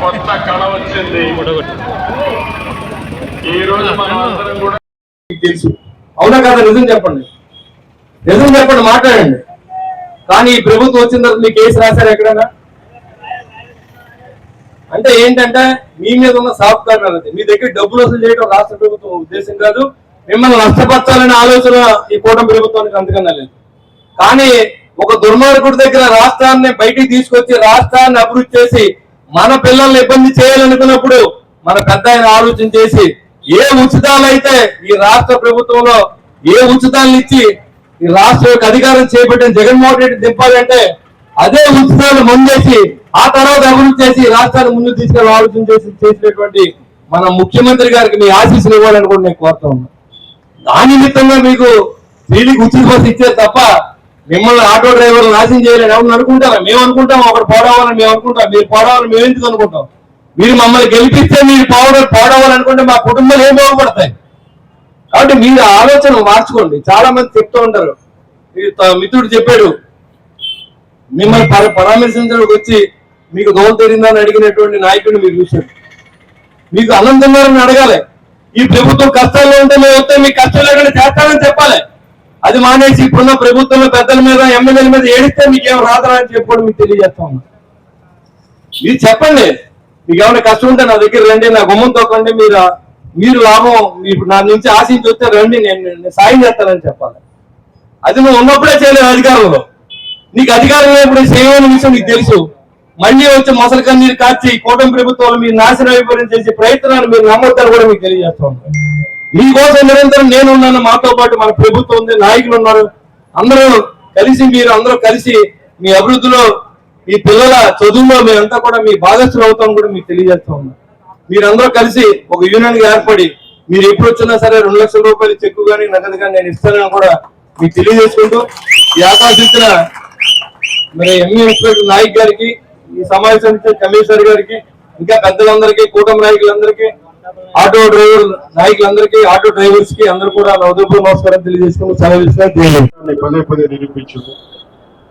కొత్త కళ వచ్చింది ఈ రోజు కూడా తెలుసు అవునా కదా నిజం చెప్పండి. నిజం చెప్పండి మాట్లాడండి. కానీ ఈ ప్రభుత్వం వచ్చిన తర్వాత మీకు కేసు రాశారు ఎక్కడైనా? అంటే ఏంటంటే మీ మీద ఉన్న సాఫ్ట్ కార్నర్ అది మీ దగ్గర డబ్బులు వసూలు చేయడం రాష్ట్ర ప్రభుత్వం ఉద్దేశం కాదు. మిమ్మల్ని నష్టపరచాలనే ఆలోచన ఈ కూటమి ప్రభుత్వానికి అందుకన్నా లేదు. కానీ ఒక దుర్మార్గుడి దగ్గర రాష్ట్రాన్ని బయటికి తీసుకొచ్చి రాష్ట్రాన్ని అభివృద్ధి చేసి మన పిల్లల్ని ఇబ్బంది చేయాలనుకున్నప్పుడు మన పెద్ద ఆయన ఆలోచన చేసి ఏ ఉచితాలు అయితే ఈ రాష్ట్ర ప్రభుత్వంలో ఏ ఉచితాలను ఇచ్చి ఈ రాష్ట్ర యొక్క అధికారం చేపట్టిన జగన్మోహన్ రెడ్డి దింపాలంటే అదే ఉత్సవాలు ముందేసి ఆ తర్వాత అభివృద్ధి చేసి రాష్ట్రాన్ని ముందు తీసుకెళ్ళి ఆలోచన చేసి చేసినటువంటి మన ముఖ్యమంత్రి గారికి మీ ఆశీస్సులు ఇవ్వాలని కూడా నేను కోరుతా ఉన్నా. దాని నిమిత్తంగా మీకు స్త్రీలకు ఉచిత బస్సు ఇచ్చారు తప్ప మిమ్మల్ని ఆటో డ్రైవర్లు నాశనం చేయాలని ఎవరు అనుకుంటారా? మేము అనుకుంటాం ఒకటి పోడవాలని మేము అనుకుంటాం మీరు పోడవాలని మేము ఎందుకు అనుకుంటాం? మీరు మమ్మల్ని గెలిపిస్తే మీరు పోవడం పోడవాలనుకుంటే మా కుటుంబాలు ఏం బాగుపడతాయి? కాబట్టి మీరు ఆలోచన మార్చుకోండి. చాలా మంది చెప్తూ ఉంటారు. త- మిత్రుడు చెప్పాడు మిమ్మల్ని పర- పరామర్శించడానికి వచ్చి మీకు దోలు తెరిందని అడిగినటువంటి నాయకుడిని మీరు చూశారు. మీకు అనంతన్నారని అడగాలి. ఈ ప్రభుత్వం కష్టాల్లో ఉంటే మేము వస్తే మీకు కష్టం లేకుండా చేస్తామని చెప్పాలి. అది మానేసి ఇప్పుడున్న ప్రభుత్వంలో పెద్దల మీద ఎమ్మెల్యేల మీద ఏడిస్తే మీకేం రాదరా అని చెప్పుకోవడం మీకు తెలియజేస్తా ఉన్నా. మీరు చెప్పండి. మీకు ఏమైనా కష్టం ఉంటే నా దగ్గర రండి నా గుమ్మం తోకండి మీరు మీరు లాభం ఇప్పుడు నా నుంచి ఆశించి వస్తే రండి నేను నేను సాయం చేస్తానని చెప్పాలి. అది నువ్వు ఉన్నప్పుడే చేయలేదు అధికారంలో. నీకు అధికారం లేనప్పుడు చేయని విషయం నీకు తెలుసు. మళ్ళీ వచ్చి మొసలి కన్నీరు కార్చి కూటమి ప్రభుత్వాలు మీరు నాశనం అయిపోయిన చేసే ప్రయత్నాన్ని మీరు నమ్మొద్దని కూడా మీకు తెలియజేస్తా ఉన్నాను మీకోసం నిరంతరం నేను ఉన్నాను మాతో పాటు మన ప్రభుత్వం ఉంది నాయకులు ఉన్నారు. అందరూ కలిసి మీరు అందరూ కలిసి మీ అభివృద్ధిలో మీ పిల్లల చదువులో మేమంతా కూడా మీ భాగస్థులు అవుతాం కూడా మీకు తెలియజేస్తా ఉన్నాం. మీరందరూ కలిసి ఒక యూనియన్గా ఏర్పడి మీరు ఎప్పుడు వచ్చినా సరే రెండు లక్షల రూపాయలు చెక్కు కానీ నగదు కానీ నేను ఇస్తానని కూడా మీకు తెలియజేసుకుంటూ ఈ ఆకాశించిన మరి ఎంఈ ఇన్స్పెక్టర్ నాయక్ గారికి ఈ సమావేశం కమిషనర్ గారికి ఇంకా పెద్దలందరికీ కూటమి నాయకులందరికీ ఆటో డ్రైవర్ నాయకులందరికీ ఆటో డ్రైవర్స్కి అందరూ కూడా నా ఉదయపూర్ నమస్కారం తెలియజేసుకుంటూ సెలవు పదే పదే నిరూపించింది.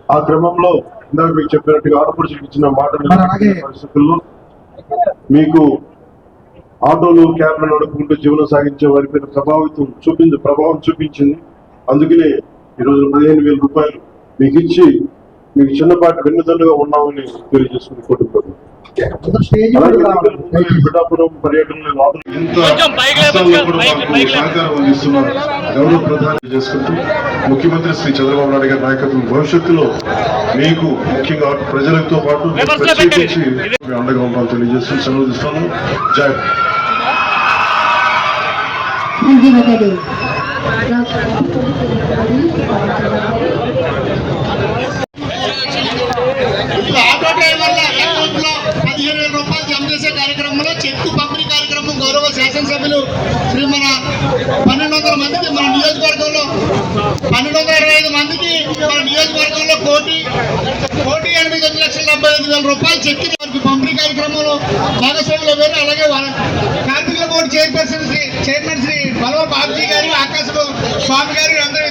ఆ క్రమంలో ఇందాక మీకు చెప్పినట్టుగా ఆడపడుచులకు ఇచ్చిన అలాగే పరిస్థితుల్లో మీకు ఆటోలు క్యాబ్లు నడుపుకుంటూ జీవనం సాగించే వారి మీద ప్రభావితం చూపింది ప్రభావం చూపించింది. అందుకనే ఈరోజు పదిహేను వేల రూపాయలు మీకు ఇచ్చి మీకు చిన్నపాటి వెన్నుదన్నుగా ఉన్నామని తెలియజేసుకుని కుటుంబం పిఠాపురం పర్యటనలో సహకారం అందిస్తున్నారు. గౌరవ ప్రధాని చేసుకుంటూ ముఖ్యమంత్రి శ్రీ చంద్రబాబు నాయుడు గారి నాయకత్వం భవిష్యత్తులో మీకు ముఖ్యంగా ప్రజలతో పాటు ప్రత్యేకించి అండగా ఉండాలని తెలియజేస్తూ సెలవు తీస్తాను జై హిందీ. బता ఇప్పుడు ఆటో డ్రైవర్ల అకౌంట్లో పదిహేను వేల రూపాయలు జమ చేసే కార్యక్రమంలో చెక్కు పంపిణీ గౌరవ శాసనసభ్యులు శ్రీ మన పన్నెండు వందల మందికి మన నియోజకవర్గంలో పన్నెండు వందల ఇరవై ఐదు మందికి మన నియోజకవర్గంలో కోటి కోటి ఎనిమిది ఐదు లక్షల డెబ్బై ఐదు వేల రూపాయలు చెక్కి వారికి పంపిణీ కార్యక్రమంలో భాగస్వాములు వేరు. అలాగే కార్మికుల board chairperson Shri chairman Shri బలవ Babuji గారు ఆకాశ స్వామి గారు అందరూ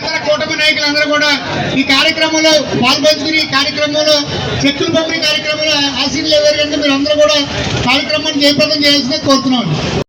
నాయకులందరూ కూడా ఈ కార్యక్రమంలో పాల్పంచుకుని ఈ కార్యక్రమంలో చెక్కులు పంపిణీ కార్యక్రమంలో ఆశీర్లు ఎవరు మీరు అందరూ కూడా కార్యక్రమాన్ని జయప్రదం చేయాల్సిందే కోరుతున్నాం